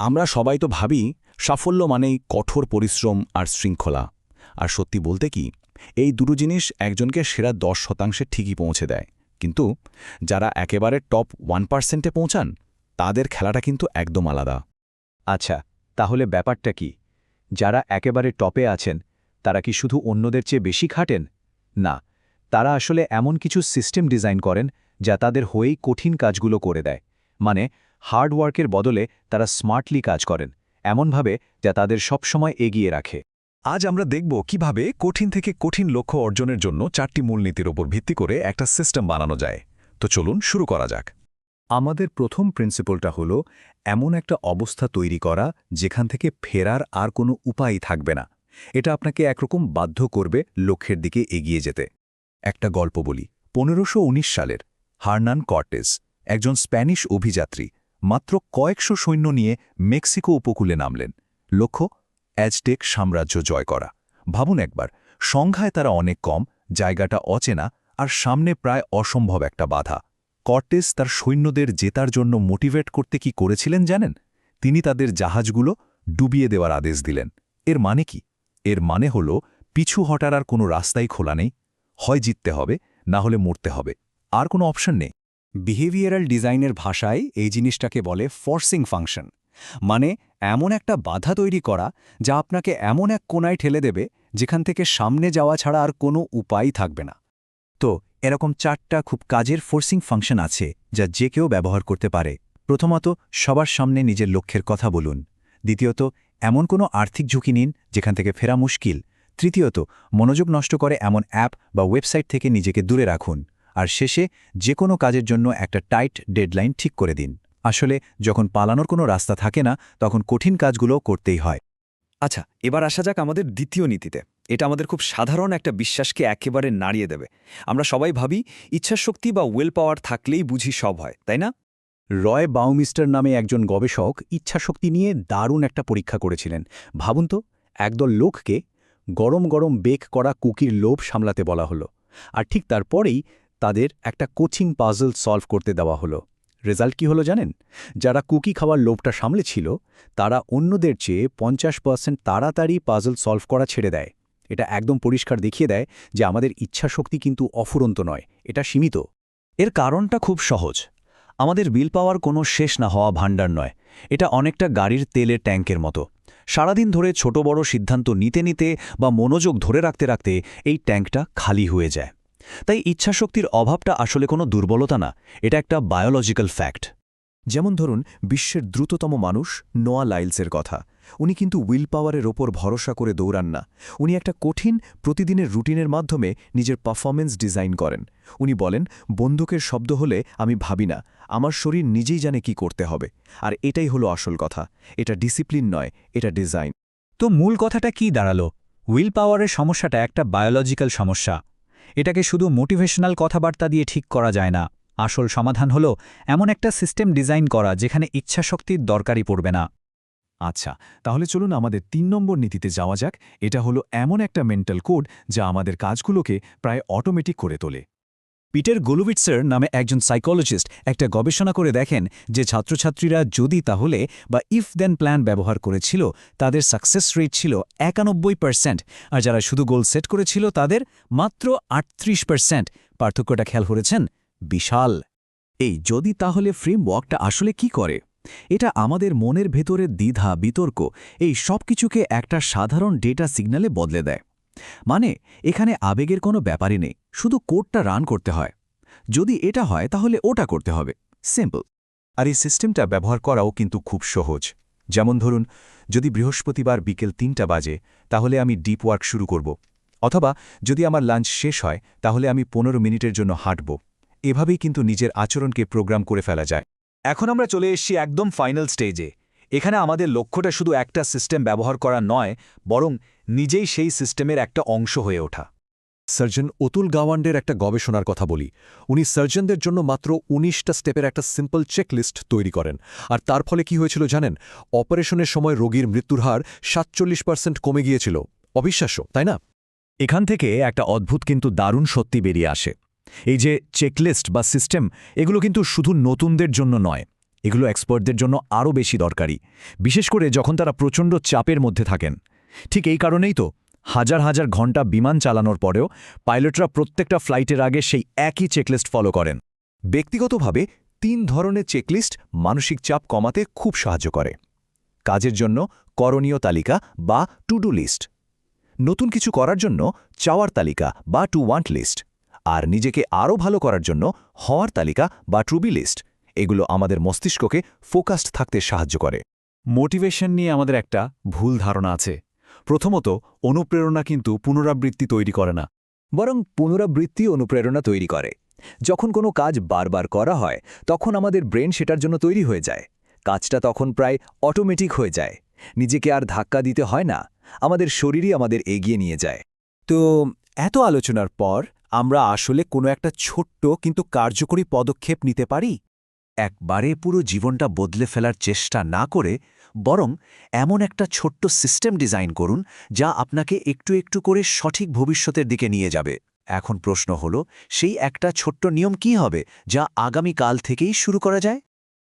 আমরা সবাই তো ভাবি, সাফল্য মানেই কঠোর পরিশ্রম আর শৃঙ্খলা। আর সত্যি বলতে কি, এই দুটো জিনিস একজনকে সেরা দশ শতাংশে ঠিকই পৌঁছে দেয়। কিন্তু যারা একেবারে টপ ওয়ান পার্সেন্টে পৌঁছান, তাদের খেলাটা কিন্তু একদম আলাদা। আচ্ছা তাহলে ব্যাপারটা কি? যারা একেবারে টপে আছেন, তারা কি শুধু অন্যদের চেয়ে বেশি খাটেন? না, তারা আসলে এমন কিছু সিস্টেম ডিজাইন করেন যা তাদের হয়েই কঠিন কাজগুলো করে দেয়। মানে হার্ডওয়ার্কের বদলে তারা স্মার্টলি কাজ করেন, এমনভাবে যা তাদের সবসময় এগিয়ে রাখে। আজ আমরা দেখব কীভাবে কঠিন থেকে কঠিন লক্ষ্য অর্জনের জন্য চারটি মূলনীতির ওপর ভিত্তি করে একটা সিস্টেম বানানো যায়। তো চলুন শুরু করা যাক। আমাদের প্রথম প্রিন্সিপলটা হলো এমন একটা অবস্থা তৈরি করা যেখান থেকে ফেরার আর কোনো উপায়ই থাকবে না। এটা আপনাকে একরকম বাধ্য করবে লক্ষ্যের দিকে এগিয়ে যেতে। একটা গল্প বলি। পনেরোশো সালের হার্নান কর্টেস একজন স্প্যানিশ অভিযাত্রী মাত্র কয়েকশো সৈন্য নিয়ে মেক্সিকো উপকূলে নামলেন। লক্ষ্য, অ্যাজটেক সাম্রাজ্য জয় করা। ভাবুন একবার, সংখ্যায় তারা অনেক কম, জায়গাটা অচেনা আর সামনে প্রায় অসম্ভব একটা বাধা। কর্টেস তার সৈন্যদের জেতার জন্য মোটিভেট করতে কি করেছিলেন জানেন? তিনি তাদের জাহাজগুলো ডুবিয়ে দেওয়ার আদেশ দিলেন। এর মানে কি? এর মানে হল, পিছু হটার আর কোনো রাস্তাই খোলা নেই। হয় জিততে হবে, না হলে মরতে হবে। আর কোনো অপশন নেই। বিহেভিয়ারাল ডিজাইনের ভাষায় এই জিনিসটাকে বলে ফোর্সিং ফাংশন মানে এমন একটা বাধা তৈরি করা যা আপনাকে এমন এক কোনায় ঠেলে দেবে যেখান থেকে সামনে যাওয়া ছাড়া আর কোনো উপায় থাকবে না। তো এরকম চারটা খুব কাজের ফোর্সিং ফাংশন আছে যা যে কেউ ব্যবহার করতে পারে। প্রথমত, সবার সামনে নিজের লক্ষ্যের কথা বলুন। দ্বিতীয়ত, এমন কোনো আর্থিক ঝুঁকি নিন যেখান থেকে ফেরা মুশকিল। তৃতীয়ত, মনোযোগ নষ্ট করে এমন অ্যাপ বা ওয়েবসাইট থেকে নিজেকে দূরে রাখুন। আর শেষে যে কোনো কাজের জন্য একটা টাইট ডেডলাইন ঠিক করে দিন। আসলে, যখন পালানোর কোনো রাস্তা থাকে না, তখন কঠিন কাজগুলো করতেই হয়। আচ্ছা এবার আসা যাক আমাদের দ্বিতীয় নীতিতে। এটা আমাদের খুব সাধারণ একটা বিশ্বাসকে একেবারে নাড়িয়ে দেবে। আমরা সবাই ভাবি, ইচ্ছাশক্তি বা ওয়েল পাওয়ার থাকলেই বুঝি সব হয়, তাই না? রয় বাউমিস্টার নামে একজন গবেষক ইচ্ছাশক্তি নিয়ে দারুণ একটা পরীক্ষা করেছিলেন। ভাবুন তো, একদল লোককে গরম গরম বেক করা কুকির লোভ সামলাতে বলা হলো। আর ঠিক তারপরেই তাদের একটা কোচিং পাজল সলভ করতে দেওয়া হলো। রেজাল্ট কি হলো জানেন? যারা কুকি খাওয়ার লোভটা সামলেছিল, তারা অন্যদের চেয়ে পঞ্চাশ পার্সেন্ট তাড়াতাড়ি পাজল সলভ করা ছেড়ে দেয়। এটা একদম পরিষ্কার দেখিয়ে দেয় যে আমাদের ইচ্ছাশক্তি কিন্তু অফুরন্ত নয়, এটা সীমিত। এর কারণটা খুব সহজ। আমাদের বিল পাওয়ার কোনো শেষ না হওয়া ভাণ্ডার নয়। এটা অনেকটা গাড়ির তেলের ট্যাঙ্কের মতো। সারাদিন ধরে ছোট বড় সিদ্ধান্ত নিতে নিতে বা মনোযোগ ধরে রাখতে রাখতে এই ট্যাঙ্কটা খালি হয়ে যায়। তাই ইচ্ছাশক্তির অভাবটা আসলে কোনো দুর্বলতা না, এটা একটা বায়োলজিক্যাল ফ্যাক্ট যেমন ধরুন, বিশ্বের দ্রুততম মানুষ নোয়া লাইলসের কথা। উনি কিন্তু উইল পাওয়ারের ওপর ভরসা করে দৌড়ান না। উনি একটা কঠিন, প্রতিদিনের রুটিনের মাধ্যমে নিজের পারফরমেন্স ডিজাইন করেন। উনি বলেন, বন্দুকের শব্দ হলে আমি ভাবি না, আমার শরীর নিজেই জানে কি করতে হবে। আর এটাই হলো আসল কথা। এটা ডিসিপ্লিন নয়, এটা ডিজাইন তো মূল কথাটা কি দাঁড়াল? উইল পাওয়ারের সমস্যাটা একটা বায়োলজিক্যাল সমস্যা। এটাকে শুধু মোটিভেশনাল কথাবার্তা দিয়ে ঠিক করা যায় না। আসল সমাধান হল এমন একটা সিস্টেম ডিজাইন করা যেখানে ইচ্ছাশক্তির দরকারই পড়বে না। আচ্ছা তাহলে চলুন আমাদের তিন নম্বর নীতিতে যাওয়া যাক। এটা হলো এমন একটা মেন্টাল কোড যা আমাদের কাজগুলোকে প্রায় অটোমেটিক করে তোলে। পিটার গোলোভিটসার নামে একজন সাইকোলজিস্ট একটা গবেষণা করে দেখেন যে ছাত্রছাত্রীরা যদি তাহলে বা ইফ দেন প্ল্যান ব্যবহার করেছিল, তাদের সাকসেস রেট ছিল একানব্বই পার্সেন্ট আর যারা শুধু গোল সেট করেছিল তাদের মাত্র আটত্রিশ পার্সেন্ট পার্থক্যটা খেয়াল করেছেন? বিশাল। এই যদি তাহলে ফ্রেমওয়ার্কটা আসলে কি করে? এটা আমাদের মনের ভেতরের দ্বিধা, বিতর্ক, এই সব কিছুকে একটা সাধারণ ডেটা সিগন্যালে বদলে দেয়। মানে এখানে আবেগের কোনো ব্যাপারই নেই, শুধু কোডটা রান করতে হয়। যদি এটা হয়, তাহলে ওটা করতে হবে। সিম্পল। আর এই সিস্টেমটা ব্যবহার করাও কিন্তু খুব সহজ। যেমন ধরুন, যদি বৃহস্পতিবার বিকেল তিনটা বাজে, তাহলে আমি ডিপ ওয়ার্ক শুরু করব। অথবা, যদি আমার লাঞ্চ শেষ হয়, তাহলে আমি পনেরো মিনিটের জন্য হাঁটব। এভাবেই কিন্তু নিজের আচরণকে প্রোগ্রাম করে ফেলা যায়। এখন আমরা চলে এসেছি একদম ফাইনাল স্টেজে। এখানে আমাদের লক্ষ্যটা শুধু একটা সিস্টেম ব্যবহার করা নয়, বরং নিজেই সেই সিস্টেমের একটা অংশ হয়ে ওঠা। সার্জন অতুল গাওয়ান্ডের একটা গবেষণার কথা বলি। উনি সার্জনদের জন্য মাত্র উনিশটা স্টেপের একটা সিম্পল চেকলিস্ট তৈরি করেন। আর তার ফলে কি হয়েছিল জানেন? অপারেশনের সময় রোগীর মৃত্যুর হার সাতচল্লিশ পার্সেন্ট কমে গিয়েছিল। অবিশ্বাস্য, তাই না? এখান থেকে একটা অদ্ভুত কিন্তু দারুণ সত্যি বেরিয়ে আসে। এই যে চেকলিস্ট বা সিস্টেম, এগুলো কিন্তু শুধু নতুনদের জন্য নয় এগুলো এক্সপার্টদের জন্য আরও বেশি দরকারি। বিশেষ করে যখন তারা প্রচণ্ড চাপের মধ্যে থাকেন। ঠিক এই কারণেই তো হাজার হাজার ঘণ্টা বিমান চালানোর পরেও পাইলটরা প্রত্যেকটা ফ্লাইটের আগে সেই একই চেকলিস্ট ফলো করেন। ব্যক্তিগতভাবে তিন ধরনের চেকলিস্ট মানসিক চাপ কমাতে খুব সাহায্য করে। কাজের জন্য করণীয় তালিকা বা টু ডু লিস্ট নতুন কিছু করার জন্য চাওয়ার তালিকা বা টু ওয়ান্ট লিস্ট আর নিজেকে আরও ভালো করার জন্য হওয়ার তালিকা বা ট্রুবি লিস্ট এগুলো আমাদের মস্তিষ্ককে ফোকাসড থাকতে সাহায্য করে। মোটিভেশন নিয়ে আমাদের একটা ভুল ধারণা আছে। প্রথমত, অনুপ্রেরণা কিন্তু পুনরাবৃত্তি তৈরি করে না, বরং পুনরাবৃত্তি অনুপ্রেরণা তৈরি করে। যখন কোনো কাজ বারবার করা হয়, তখন আমাদের ব্রেন সেটার জন্য তৈরি হয়ে যায়। কাজটা তখন প্রায় অটোমেটিক হয়ে যায়। নিজেকে আর ধাক্কা দিতে হয় না, আমাদের শরীরই আমাদের এগিয়ে নিয়ে যায়। তো, এত আলোচনার পর আমরা আসলে কোনো একটা ছোট্ট কিন্তু কার্যকরী পদক্ষেপ নিতে পারি? একবারে পুরো জীবনটা বদলে ফেলার চেষ্টা না করে বরং এমন একটা ছোট্ট সিস্টেম ডিজাইন করুন যা আপনাকে একটু একটু করে সঠিক ভবিষ্যতের দিকে নিয়ে যাবে। এখন প্রশ্ন হলো, সেই একটা ছোট্ট নিয়ম কি হবে যা আগামী কাল থেকেই শুরু করা যায়?